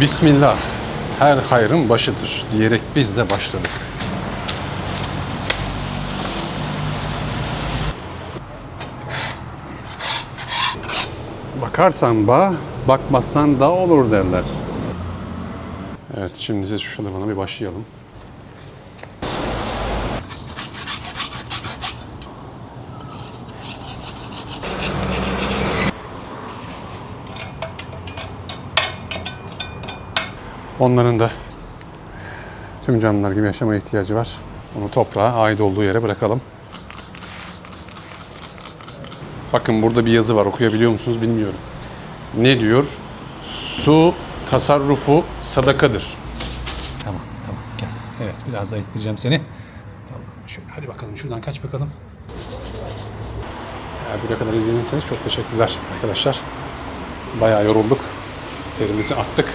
Bismillah, her hayrın başıdır diyerek biz de başladık. Bakarsan bağ, bakmazsan da olur derler. Evet, şimdi siz şu şalımana bir başlayalım. Onların da tüm canlılar gibi yaşamaya ihtiyacı var. Onu toprağa ait olduğu yere bırakalım. Bakın burada bir yazı var. Okuyabiliyor musunuz bilmiyorum. Ne diyor? Su tasarrufu sadakadır. Tamam, tamam. Gel. Evet, biraz daha ittireceğim seni. Tamam. Şöyle, hadi bakalım. Şuradan kaç bakalım. Eğer buraya kadar izlediyseniz çok teşekkürler arkadaşlar. Bayağı yorulduk. Terimizi attık.